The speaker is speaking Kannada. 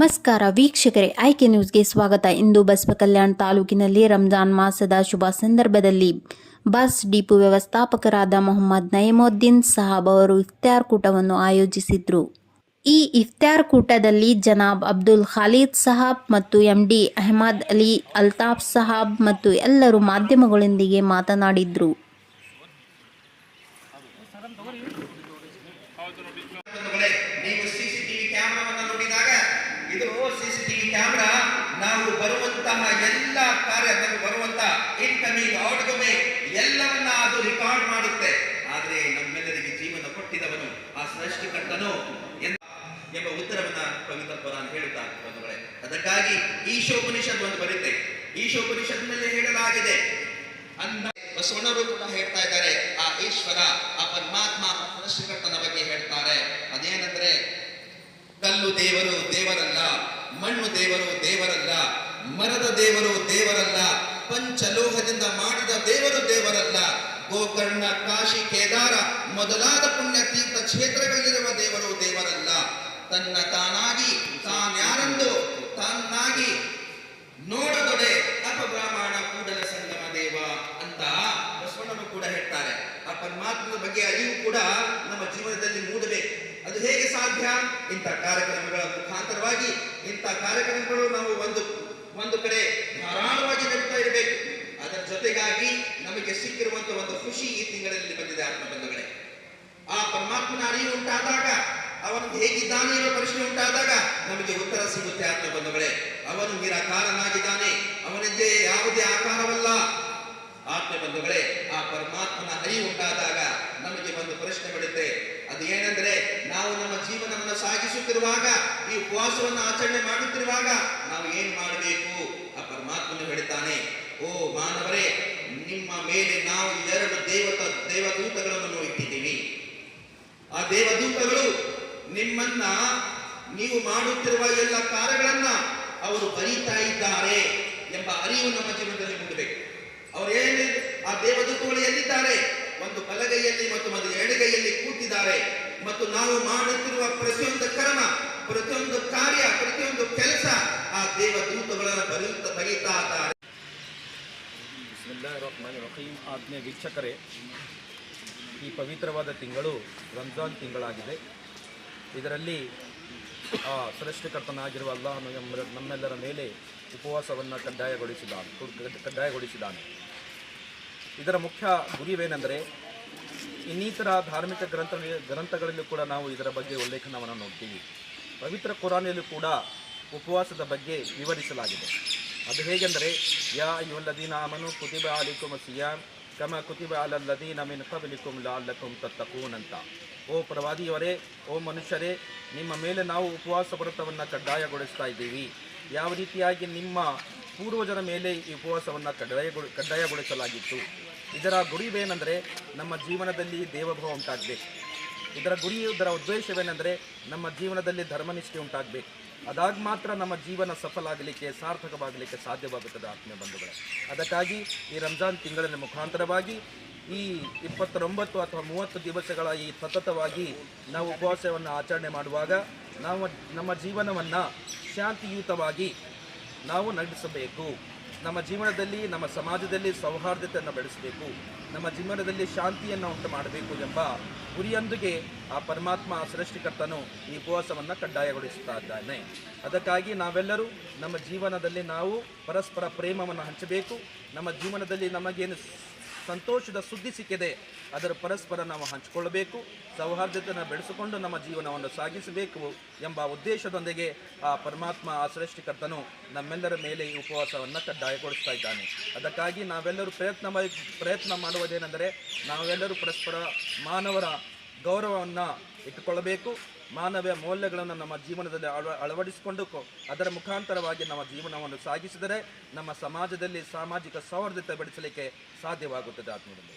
ನಮಸ್ಕಾರ ವೀಕ್ಷಕರೇ, ಆಯ್ಕೆ ನ್ಯೂಸ್ಗೆ ಸ್ವಾಗತ. ಇಂದು ಬಸವ ಕಲ್ಯಾಣ ತಾಲೂಕಿನಲ್ಲಿ ರಂಜಾನ್ ಮಾಸದ ಶುಭ ಸಂದರ್ಭದಲ್ಲಿ ಬಸ್ ಡಿಪೋ ವ್ಯವಸ್ಥಾಪಕರಾದ ಮೊಹಮ್ಮದ್ ನಯಮುದ್ದೀನ್ ಸಾಹಬ್ ಅವರು ಇಫ್ತಾರ್ ಕೂಟವನ್ನು ಆಯೋಜಿಸಿದ್ರು. ಈ ಇಫ್ತಾರ್ ಕೂಟದಲ್ಲಿ ಜನಾಬ್ ಅಬ್ದುಲ್ ಖಾಲಿದ್ ಸಹಾಬ್ ಮತ್ತು ಎಂಡಿ ಅಹಮದ್ ಅಲಿ ಅಲ್ತಾಫ್ ಸಹಾಬ್ ಮತ್ತು ಎಲ್ಲರೂ ಮಾಧ್ಯಮಗಳೊಂದಿಗೆ ಮಾತನಾಡಿದ್ರು. ನೀವು ಸಿಸಿಟಿವಿ ನೋಡಿದಾಗ ಇದು ಸಿಸಿಟಿವಿ ಕ್ಯಾಮೆರಾ ನಾವು ಬರುವಂತಹ ಎಲ್ಲ ಕಾರ್ಯ ಬರುವಂತ ಇನ್ಕಮಿಂಗ್ ಎಲ್ಲವನ್ನ ಅದು ರೆಕಾರ್ಡ್ ಮಾಡುತ್ತೆ. ಆದ್ರೆ ನಮ್ಮೆಲ್ಲರಿಗೆ ಜೀವನ ಕೊಟ್ಟಿದವನು, ಆ ಸೃಷ್ಟಿಕರ್ತನು ಎಂಬ ಉತ್ತರವನ್ನ ಪವಿತ್ರ ಪುರಾಣ ಹೇಳುತ್ತಾ ಬಂಧುಗಳೇ. ಅದಕ್ಕಾಗಿ ಈಶೋಪನಿಷತ್ ಒಂದು ಬರುತ್ತೆ ಈಶೋಪನಿಷತ್ನಲ್ಲಿ ಹೇಳಲಾಗಿದೆ, ಅಂದ ಬಸವಣ್ಣರು ಕೂಡ ಹೇಳ್ತಾ ಇದ್ದಾರೆ, ಆ ಈಶ್ವರ, ಆ ಪರಮಾತ್ಮ ಆ ಸೃಷ್ಟಿಕರ್ತನ ಬಗ್ಗೆ ಹೇಳ್ತಾರೆ ಅದೇನಂದ್ರೆ ಕಲ್ಲು ದೇವರು ದೇವರಲ್ಲ, ಮಣ್ಣು ದೇವರು ದೇವರಲ್ಲ, ಮರದ ದೇವರು ದೇವರಲ್ಲ, ಪಂಚಲೋಹದಿಂದ ಮಾಡಿದ ದೇವರು ದೇವರಲ್ಲ. ಗೋಕರ್ಣ, ಕಾಶಿ, ಕೇದಾರ ಮೊದಲಾದ ಪುಣ್ಯ ತೀರ್ಥ ಕ್ಷೇತ್ರಗಳಲ್ಲಿರುವ ದೇವರು ದೇವರಲ್ಲ. ತನ್ನ ತಾನಾಗಿ, ತಾನ್ಯಾರೆಂದು ತಾನಾಗಿ ನೋಡದೊಡೆ ಅಪಬ್ರಾಹ್ಮಣ ಕೂಡಲ ಸಂಗಮ ದೇವ ಅಂತ ಬಸವಣ್ಣನು ಕೂಡ ಹೇಳ್ತಾರೆ. ಆ ಪರಮಾತ್ಮನ ಬಗ್ಗೆ ಅರಿವು ಕೂಡ ನಮ್ಮ ಜೀವನದಲ್ಲಿ ಮೂಡಬೇಕು ಅದು ಹೇಗೆ ಸಾಧ್ಯ ಇಂಥ ಕಾರ್ಯಕ್ರಮಗಳ ಮುಖಾಂತರವಾಗಿ ಇಂಥ ಕಾರ್ಯಕ್ರಮಗಳು ನಾವು ಒಂದು ಒಂದು ಕಡೆ ಧಾರಾಳವಾಗಿ ನಡೀತಾ ಇರಬೇಕು. ಅದರ ಜೊತೆಗಾಗಿ ನಮಗೆ ಸಿಕ್ಕಿರುವಂತ ಒಂದು ಖುಷಿ ಈ ತಿಂಗಳಲ್ಲಿ ಬಂದಿದೆ ಆತ್ಮ ಬಂಧುಗಳೇ. ಆ ಪರಮಾತ್ಮನ ಅರಿವು ಉಂಟಾದಾಗ, ಅವನು ಹೇಗಿದ್ದಾನೆ ಎಂಬ ಪ್ರಶ್ನೆ ಉಂಟಾದಾಗ ನಮಗೆ ಉತ್ತರ ಸಿಗುತ್ತೆ ಆತ್ಮ ಬಂಧುಗಳೇ. ಅವನು ನಿರಾಕಾರನಾಗಿದ್ದಾನೆ ಅವನಿಗೆ ಯಾವುದೇ ಆಕಾರವಲ್ಲ. ಆತ್ಮ ಬಂಧುಗಳೇ, ಆ ಪರಮಾತ್ಮನ ಅರಿವು ಉಂಟಾದಾಗ ನಮಗೆ ಒಂದು ಪ್ರಶ್ನೆ ಬಿಡುತ್ತೆ ಅದು ಏನಂದ್ರೆ ನಾವು ನಮ್ಮ ಜೀವನವನ್ನು ಸಾಗಿಸುತ್ತಿರುವಾಗ, ಈ ಉಪವಾಸವನ್ನು ಆಚರಣೆ ಮಾಡುತ್ತಿರುವಾಗ ನಾವು ಏನು ಮಾಡಬೇಕು? ಆ ಪರಮಾತ್ಮನು ಹೇಳುತ್ತಾನೆ ಓ ಮಾನವರೇ, ನಿಮ್ಮ ಮೇಲೆ ನಾವು ಎರಡು ದೇವತ, ದೇವದೂತಗಳನ್ನು ಇಟ್ಟಿದ್ದೀವಿ ಆ ದೇವದೂತಗಳು ನಿಮ್ಮನ್ನ, ನೀವು ಮಾಡುತ್ತಿರುವ ಎಲ್ಲ ಕಾರ್ಯಗಳನ್ನ ಅವರು ಬರೀತಾ ಇದ್ದಾರೆ ಎಂಬ ಅರಿವು ನಮ್ಮ ಜೀವನದಲ್ಲಿ ಮೂಡಬೇಕು ಅವರು ಏನಿದೆ, ಆ ದೇವದೂತಗಳು ಎಲ್ಲಿದ್ದಾರೆ? ಒಂದು ಬಲಗೈಯಲ್ಲಿ ಮತ್ತು ಒಂದು ಎಡಗೈಯಲ್ಲಿ ಕೂತಿದ್ದಾರೆ. ಮತ್ತು ನಾವು ಮಾಡುತ್ತಿರುವ ಪ್ರತಿಯೊಂದು ಕರ್ಮ, ಪ್ರತಿಯೊಂದು ಕಾರ್ಯ, ಪ್ರತಿಯೊಂದು ಕೆಲಸ ಆ ದೇವ ದೂತಗಳನ್ನು ಬರೆಯುತ್ತ ರಹೀಮ್ ಆಜ್ಞೆ ವೀಕ್ಷಕರೇ, ಈ ಪವಿತ್ರವಾದ ತಿಂಗಳು ರಂಜಾನ್ ತಿಂಗಳಾಗಿದೆ. ಇದರಲ್ಲಿ ಆ ಸೃಷ್ಟಿಕರ್ತನಾಗಿರುವ ಅಲ್ಲಾಹನು ಎಂಬ- ನಮ್ಮೆಲ್ಲರ ಮೇಲೆ ಉಪವಾಸವನ್ನು ಕಡ್ಡಾಯಗೊಳಿಸಿದ್ದಾನೆ ಕಡ್ಡಾಯಗೊಳಿಸಿದ್ದಾನೆ ಇದರ ಮುಖ್ಯ ಗುರಿವೇನೆಂದರೆ ಇನ್ನಿತರ ಧಾರ್ಮಿಕ ಗ್ರಂಥ ಗ್ರಂಥಗಳಲ್ಲೂ ಕೂಡ ನಾವು ಇದರ ಬಗ್ಗೆ ಉಲ್ಲೇಖನವನ್ನು ನೋಡ್ತೀವಿ. ಪವಿತ್ರ ಕುರಾನಿಯಲ್ಲೂ ಕೂಡ ಉಪವಾಸದ ಬಗ್ಗೆ ವಿವರಿಸಲಾಗಿದೆ. ಅದು ಹೇಗೆಂದರೆ, ಯಾ ಯುವಲ್ಲದೀನ ಅಮನು ಕುತಿಬ ಅಲಿ ಸಿಯಾಮ್ ಕಮ ಕುತಿಬ ಅಲಲ್ಲದೀನ ಮಿನ್ ಕಬಲಿಕುಮ್ ಲಾಲ್ಲಕುಮ್ ತತ್ತಕೂನ್ ಅಂತ ಓ ಪ್ರವಾದಿಯವರೇ, ಓ ಮನುಷ್ಯರೇ, ನಿಮ್ಮ ಮೇಲೆ ನಾವು ಉಪವಾಸ ವ್ರತವನ್ನು ಕಡ್ಡಾಯಗೊಳಿಸ್ತಾ ಇದ್ದೀವಿ. ಯಾವ ರೀತಿಯಾಗಿ ನಿಮ್ಮ ಪೂರ್ವಜರ ಮೇಲೆ ಈ ಉಪವಾಸವನ್ನು ಕಡ್ಡಾಯಗೊಳಿ, ಕಡ್ಡಾಯಗೊಳಿಸಲಾಗಿತ್ತು? ಇದರ ಗುರಿವೇನೆಂದರೆ ನಮ್ಮ ಜೀವನದಲ್ಲಿ ದೇವಭಾವ ಉಂಟಾಗಬೇಕು. ಇದರ ಗುರಿ, ಇದರ ಉದ್ದೇಶವೇನೆಂದರೆ ನಮ್ಮ ಜೀವನದಲ್ಲಿ ಧರ್ಮನಿಷ್ಠೆ ಉಂಟಾಗಬೇಕು. ಅದಾಗ ಮಾತ್ರ ನಮ್ಮ ಜೀವನ ಸಫಲ ಆಗಲಿಕ್ಕೆ ಸಾರ್ಥಕವಾಗಲಿಕ್ಕೆ ಸಾಧ್ಯವಾಗುತ್ತದೆ ಆತ್ಮೀಯ ಬಂಧುಗಳೇ. ಅದಕ್ಕಾಗಿ ಈ ರಂಜಾನ್ ತಿಂಗಳಿನ ಮುಖಾಂತರವಾಗಿ ಈ ಇಪ್ಪತ್ತೊಂಬತ್ತು ಅಥವಾ ಮೂವತ್ತು ದಿವಸಗಳ ಈ ಸತತವಾಗಿ ನಾವು ಉಪವಾಸವನ್ನು ಆಚರಣೆ ಮಾಡುವಾಗ ನಾವು, ನಮ್ಮ ಜೀವನವನ್ನು ಶಾಂತಿಯುತವಾಗಿ ನಾವು ನಡೆಸಬೇಕು. ನಮ್ಮ ಜೀವನದಲ್ಲಿ, ನಮ್ಮ ಸಮಾಜದಲ್ಲಿ ಸೌಹಾರ್ದತೆಯನ್ನು ಬೆಳೆಸಬೇಕು, ನಮ್ಮ ಜೀವನದಲ್ಲಿ ಶಾಂತಿಯನ್ನು ಉಂಟು ಮಾಡಬೇಕು ಎಂಬ ಗುರಿಯೊಂದಿಗೆ ಆ ಪರಮಾತ್ಮ ಸೃಷ್ಟಿಕರ್ತನು ಈ ಉಪವಾಸವನ್ನು ಕಡ್ಡಾಯಗೊಳಿಸುತ್ತಾ ಇದ್ದಾನೆ ಅದಕ್ಕಾಗಿ ನಾವೆಲ್ಲರೂ ನಮ್ಮ ಜೀವನದಲ್ಲಿ ನಾವು ಪರಸ್ಪರ ಪ್ರೇಮವನ್ನು ಹಂಚಬೇಕು, ನಮ್ಮ ಜೀವನದಲ್ಲಿ ನಮಗೇನು ಸಂತೋಷದ ಸುದ್ದಿ ಸಿಕ್ಕಿದೆ. ಅದರ ಪರಸ್ಪರ ನಾವು ಹಂಚಿಕೊಳ್ಳಬೇಕು, ಸೌಹಾರ್ದತೆಯನ್ನು ಬೆಳೆಸಿಕೊಂಡು ನಮ್ಮ ಜೀವನವನ್ನು ಸಾಗಿಸಬೇಕು ಎಂಬ ಉದ್ದೇಶದೊಂದಿಗೆ ಆ ಪರಮಾತ್ಮ ಆ ಸೃಷ್ಟಿಕರ್ತನು ನಮ್ಮೆಲ್ಲರ ಮೇಲೆ ಈ ಉಪವಾಸವನ್ನು ಕಡ್ಡಾಯಗೊಳಿಸ್ತಾ ಇದ್ದಾನೆ. ಅದಕ್ಕಾಗಿ ನಾವೆಲ್ಲರೂ ಪ್ರಯತ್ನ ಪ್ರಯತ್ನ ಮಾಡುವುದೇನೆಂದರೆ ನಾವೆಲ್ಲರೂ ಪರಸ್ಪರ ಮಾನವರ ಗೌರವವನ್ನು ಇಟ್ಟುಕೊಳ್ಳಬೇಕು. ಮಾನವೀಯ ಮೌಲ್ಯಗಳನ್ನು ನಮ್ಮ ಜೀವನದಲ್ಲಿ ಅಳ ಅಳವಡಿಸಿಕೊಂಡು ಅದರ ಮುಖಾಂತರವಾಗಿ ನಮ್ಮ ಜೀವನವನ್ನು ಸಾಗಿಸಿದರೆ ನಮ್ಮ ಸಮಾಜದಲ್ಲಿ ಸಾಮಾಜಿಕ ಸೌಹಾರ್ದತೆ ಬೆಳೆಸಲಿಕ್ಕೆ ಸಾಧ್ಯವಾಗುತ್ತದೆ ಆತ್ಮದಲ್ಲಿ